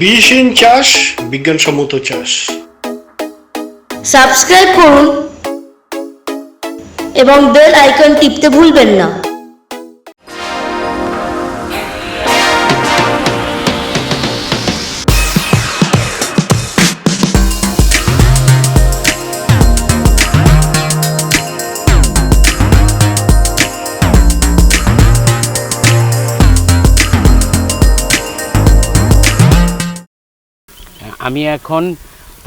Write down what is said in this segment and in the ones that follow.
বিশহীন চাষ বিজ্ঞানসম্মত চাষ। সাবস্ক্রাইব করুন এবং বেল আইকন টিপতে ভুলবেন না। আমি এখন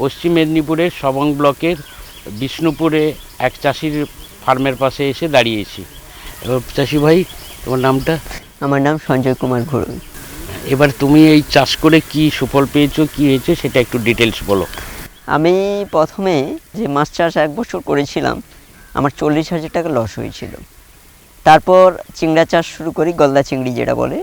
পশ্চিম মেদিনীপুরের সবং ব্লকের বিষ্ণুপুরে এক চাষির ফার্মের পাশে এসে দাঁড়িয়েছি। এবার চাষি ভাই তোমার নামটা? আমার নাম সঞ্জয় কুমার ঘোড়ই এবার তুমি এই চাষ করে কি সুফল পেয়েছ কি হয়েছে সেটা একটু ডিটেলস বলো। আমি প্রথমে যে মাছ চাষ এক বছর করেছিলাম আমার চল্লিশ হাজার টাকা লস হয়েছিল। তারপর চিংড়া চাষ শুরু করি গলদা চিংড়ি যেটা বলে।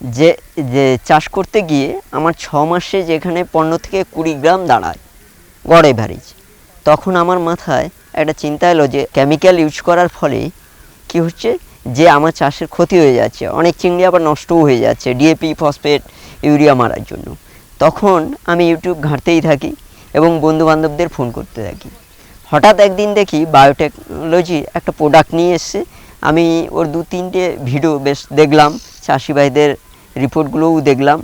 যে যে চাষ করতে গিয়ে আমার ছ মাসে যেখানে পনেরো থেকে কুড়ি গ্রাম দাঁড়ায়, গড় এভারেজ তখন আমার মাথায় একটা চিন্তা এলো যে কেমিক্যাল ইউজ করার ফলে কি হচ্ছে? যে আমার চাষের ক্ষতি হয়ে যাচ্ছে, অনেক চিংড়ি আবার নষ্টও হয়ে যাচ্ছে ডিএপি ফসফেট ইউরিয়া মারার জন্য। তখন আমি ইউটিউব ঘাঁটতেই থাকি এবং বন্ধু বান্ধবদের ফোন করতে থাকি। হঠাৎ একদিন দেখি বায়োটেকনোলজি একটা প্রোডাক্ট নিয়ে এসছে আমি ওর দু তিনটে ভিডিও বেশ দেখলাম, চাষি ভাইদের রিপোর্টগুলোও দেখলাম।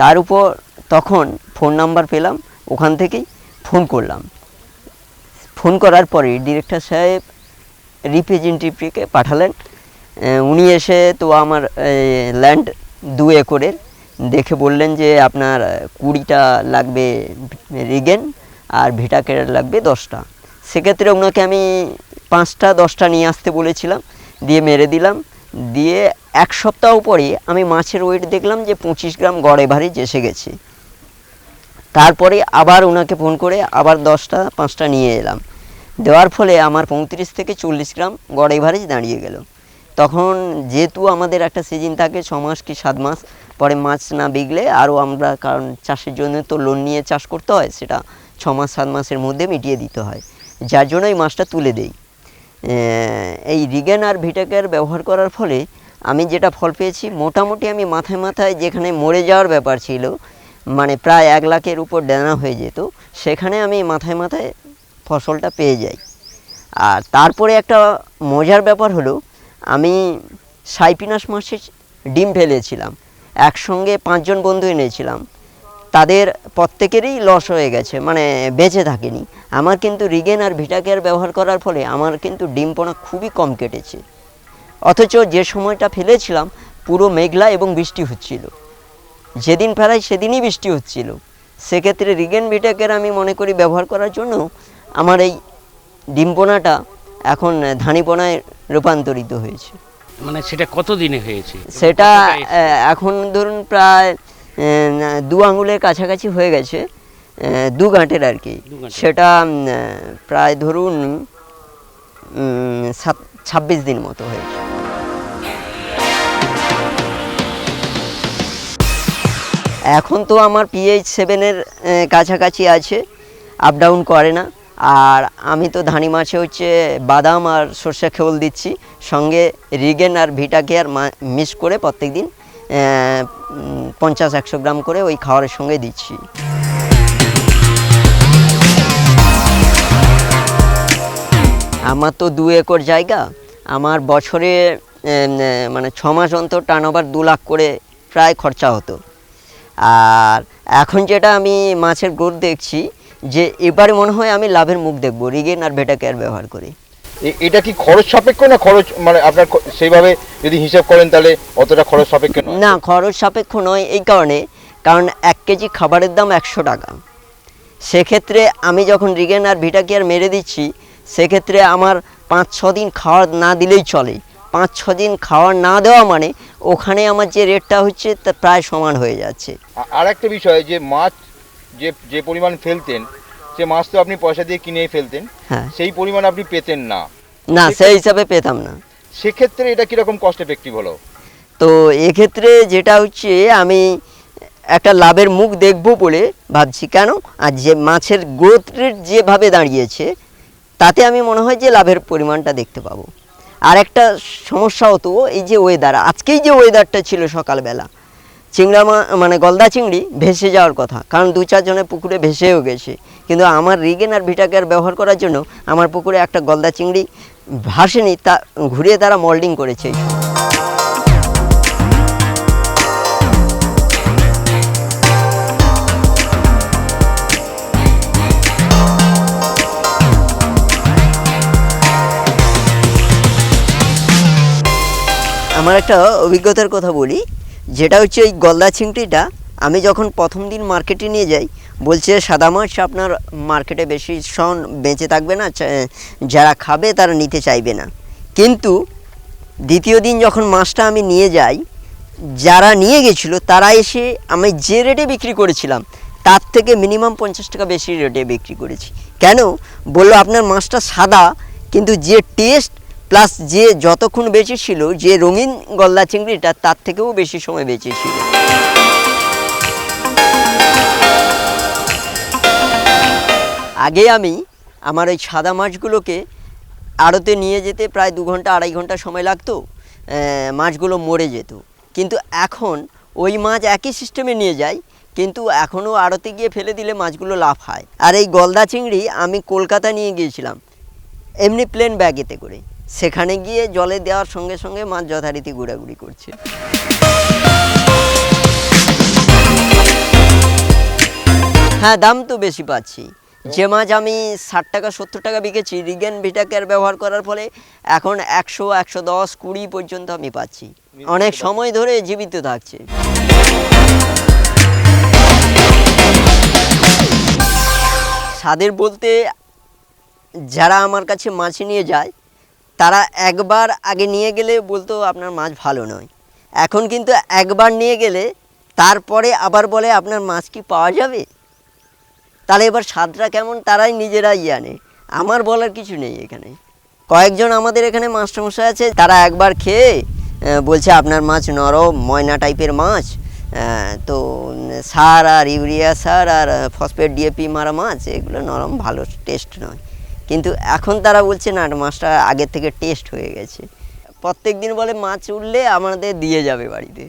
তার উপর তখন ফোন নাম্বার পেলাম, ওখান থেকেই ফোন করলাম। ফোন করার পরে ডিরেক্টর সাহেব রিপ্রেজেন্টেটিভকে পাঠালেন। উনি এসে তো আমার ল্যান্ড দু একরের দেখে বললেন যে আপনার কুড়িটা লাগবে রিগেন আর ভিটাকের লাগবে দশটা। সেক্ষেত্রে ওনাকে আমি পাঁচটা, দশটা নিয়ে আসতে বলেছিলাম। দিয়ে মেরে দিলাম। দিয়ে এক সপ্তাহ পরে আমি মাছের ওয়েট দেখলাম যে পঁচিশ গ্রাম গড়ে এভারেজ এসে গেছে। তারপরে আবার ওনাকে ফোন করে আবার দশটা, পাঁচটা নিয়ে এলাম। দেওয়ার ফলে আমার পঁয়ত্রিশ থেকে চল্লিশ গ্রাম গড় এভারেজ দাঁড়িয়ে গেল। তখন যেহেতু আমাদের একটা সিজন থাকে, ছ মাস কি সাত মাস, পরে মাছ না বিগলে আরও আমরা কারণ চাষের জন্য তো লোন নিয়ে চাষ করতে হয়, সেটা ছ মাস, সাত মাসের মধ্যে মিটিয়ে দিতে হয়। যার জন্য এই মাছটা তুলে দেই। এই রিগেন আর ভিটাকের ব্যবহার করার ফলে আমি যেটা ফল পেয়েছি, মোটামুটি আমি মাথায় মাথায় যেখানে মরে যাওয়ার ব্যাপার ছিল মানে প্রায় এক লাখের উপর ডানা হয়ে যেত, সেখানে আমি মাথায় মাথায় ফসলটা পেয়ে যাই। আর তারপরে একটা মজার ব্যাপার হলো, আমি সাইপিনাস মাসের ডিম ফেলেছিলাম, একসঙ্গে পাঁচজন বন্ধু এনেছিলাম। তাদের প্রত্যেকেরই লস হয়ে গেছে মানে বেঁচে থাকেনি। আমার কিন্তু রিগেন আর ভিটাকেয়ার ব্যবহার করার ফলে আমার কিন্তু ডিম পোনা খুবই কম কেটেছে। অথচ যে সময়টা ফেলেছিলাম পুরো মেঘলা এবং বৃষ্টি হচ্ছিল। যেদিন ফেলাই সেদিনই বৃষ্টি হচ্ছিল। সেক্ষেত্রে রিগেন ভিটাকের আমি মনে করি ব্যবহার করার জন্য আমার এই ডিম্পোনাটা এখন ধানিপোনায় রূপান্তরিত হয়েছে। মানে সেটা কত দিনে হয়েছে? সেটা এখন ধরুন প্রায় দু আঙুলের কাছাকাছি হয়ে গেছে দু গাঁটের আর কি। সেটা প্রায় ধরুন ছাব্বিশ দিন মতো হয়েছে এখন তো আমার পিএইচ সেভেনের কাছাকাছি আছে আপ ডাউন করে না। আর আমি তো ধানি মাছে হচ্ছে বাদাম আর সর্ষে খেউল দিচ্ছি। সঙ্গে রিগেন আর ভিটা কেয়ার মিক্স করে প্রত্যেক দিন পঞ্চাশ একশো গ্রাম করে ওই খাওয়ারের সঙ্গে দিচ্ছি। আমার তো দু একর জায়গা। আমার বছরে মানে ছ মাস অন্তর টার্ন ওভার দু লাখ করে প্রায় খরচা হতো। আর এখন যেটা আমি মাছের গ্রোথ দেখছি, যে এবারে মনে হয় আমি লাভের মুখ দেখব, রিগেন আর ভেটা কেয়ার ব্যবহার করে। এটা কি খরচ সাপেক্ষ না খরচ মানে আপনার সেইভাবে যদি হিসাব করেন তাহলে অতটা খরচ সাপেক্ষ নয়? না খরচ সাপেক্ষ নয় এই কারণে কারণ এক কেজি খাবারের দাম একশো টাকা। সেক্ষেত্রে আমি যখন রিগেন আর ভিটা কেয়ার মেরে দিচ্ছি সেক্ষেত্রে আমার পাঁচ ছ দিন খাওয়ার না দিলেই চলে। পাঁচ ছ দিন খাওয়ার না দেওয়া মানে ওখানে আমার যে রেটটা হচ্ছে তা প্রায় সমান হয়ে যাচ্ছে। আর একটা বিষয় যে মাছ যে যে পরিমাণ ফেলতেন সে মাছ তো আপনি পয়সা দিয়ে কিনেই ফেলতেন হ্যাঁ। সেই পরিমাণ আপনি পেতেন না। না সেই হিসাবে পেতাম না। সেক্ষেত্রে এটা কীরকম কস্ট এফেক্টিভ হলো? তো এক্ষেত্রে যেটা হচ্ছে আমি একটা লাভের মুখ দেখব বলে ভাবছি। কেন? আর যে মাছের গ্রোথ রেট যেভাবে দাঁড়িয়েছে তাতে আমি মনে হয় যে লাভের পরিমাণটা দেখতে পাবো। আর একটা সমস্যা হতো এই যে ওয়েদার আজকেই যে ওয়েদারটা ছিল সকালবেলা চিংড়া মানে গলদা চিংড়ি ভেসে যাওয়ার কথা। কারণ দু চারজনের পুকুরে ভেসেও গেছে। কিন্তু আমার রিগেন আর ভিটাকের ব্যবহার করার জন্য আমার পুকুরে একটা গলদা চিংড়ি ভাসেনি, তা ঘুরিয়ে তারা মোল্ডিং করেছে। আমার একটা অভিজ্ঞতার কথা বলি। যেটা হচ্ছে এই গলদা চিংড়িটা, আমি যখন প্রথম দিন মার্কেটে নিয়ে যাই, বলছে সাদা মাছ আপনার মার্কেটে বেশি সন বেঁচে থাকবে না যারা খাবে তারা নিতে চাইবে না। কিন্তু দ্বিতীয় দিন যখন মাছটা আমি নিয়ে যাই, যারা নিয়ে গেছিল তারা এসে আমি যে রেটে বিক্রি করেছিলাম, তার থেকে মিনিমাম পঞ্চাশ টাকা বেশি রেটে বিক্রি করেছি। কেন? বলল আপনার মাছটা সাদা, কিন্তু যে টেস্ট প্লাস যে যতক্ষণ বেঁচে ছিল, যে রঙিন গলদা চিংড়িটা তার থেকেও বেশি সময় বেঁচে ছিল। আগে আমি আমার ওই সাদা মাছগুলোকে আড়তে নিয়ে যেতে প্রায় দু ঘণ্টা, আড়াই ঘণ্টা সময় লাগতো মাছগুলো মরে যেত। কিন্তু এখন ওই মাছ একই সিস্টেমে নিয়ে যাই, কিন্তু এখনও আড়তে গিয়ে ফেলে দিলে মাছগুলো লাভ লাফায় আর এই গলদা চিংড়ি আমি কলকাতা নিয়ে গিয়েছিলাম, এমনি প্লেন ব্যাগেতে করে। সেখানে গিয়ে জলে দেওয়ার সঙ্গে সঙ্গে মাছ যথারীতি ঘোরাঘুরি করছে। হ্যাঁ দাম তো বেশি পাচ্ছি। যে মাছ আমি ষাট টাকা, সত্তর টাকা বিকেছি, রিগেন ভিটাকেয়ার ব্যবহার করার ফলে এখন একশো একশো দশ, কুড়ি পর্যন্ত আমি পাচ্ছি। অনেক সময় ধরে জীবিত থাকছে। স্বাদের বলতে যারা আমার কাছে মাছ নিয়ে যায় তারা একবার আগে নিয়ে গেলে বলতো আপনার মাছ ভালো নয়। এখন কিন্তু একবার নিয়ে গেলে তারপরে আবার বলে আপনার মাছ কি পাওয়া যাবে? তাহলে এবার স্বাদটা কেমন তারাই নিজেরাই জানে। আমার বলার কিছু নেই এখানে। কয়েকজন আমাদের এখানে মাস্টারমশাই আছে, তারা একবার খেয়ে বলছে আপনার মাছ নরম, ময়না টাইপের মাছ তো সার আর ইউরিয়া, সার আর ফসফেট, ডিএপি মারা মাছ, এগুলো নরম, ভালো, টেস্ট নয়। কিন্তু এখন তারা বলছে, না মাছটা আগের থেকে টেস্ট হয়ে গেছে। প্রত্যেক দিন বলে, মাছ উঠলে আমাদের দিয়ে যাবে বাড়িতে।